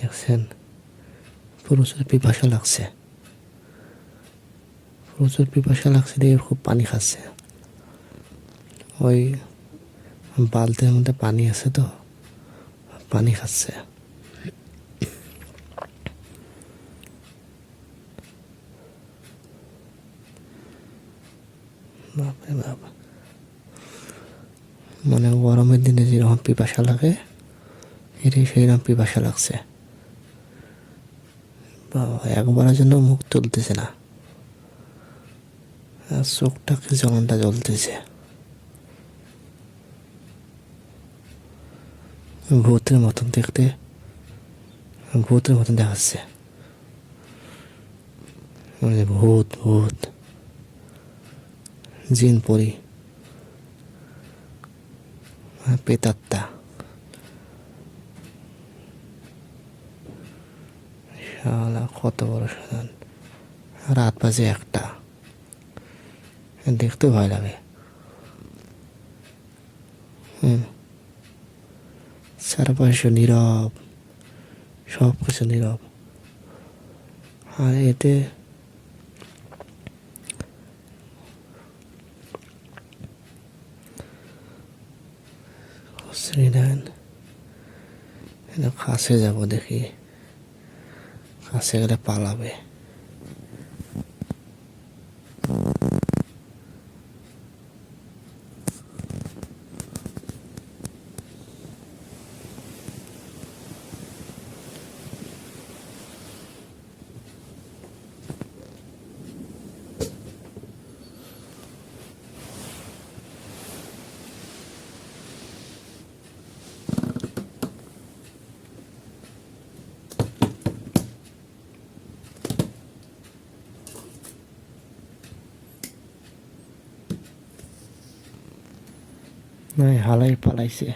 দেখছেন? প্রচুর পিপাসা লাগছে। প্রচুর পিপাসা লাগছে দিয়ে খুব পানি খাচ্ছে। ওই বালতির মধ্যে পানি আছে তো, পানি খাচ্ছে। মানে গরমের দিনে যেরকম পিপাসা লাগে, এটাই সেইরকম পিপাসা লাগছে। একবারের জন্য মুখ তুলতেছে না। আর চোখটাকে জ্বলনটা জ্বলতেছে। ভূতের মতন দেখতে, ভূতের মতন দেখাচ্ছে। মানে ভূত ভূত। জিন পরি। পেতাত্তা। শালা কত বড় সাধারণ রাত বাজে একটা। দেখতে ভয় লাগে। হুম। চারপাশে নীরব সব কিছু নীরব। আর এতে শ্রীনারায়ণ কাছে যাব দেখি। কাছে গেলে পালাবে। নাই হালাই পালাইছে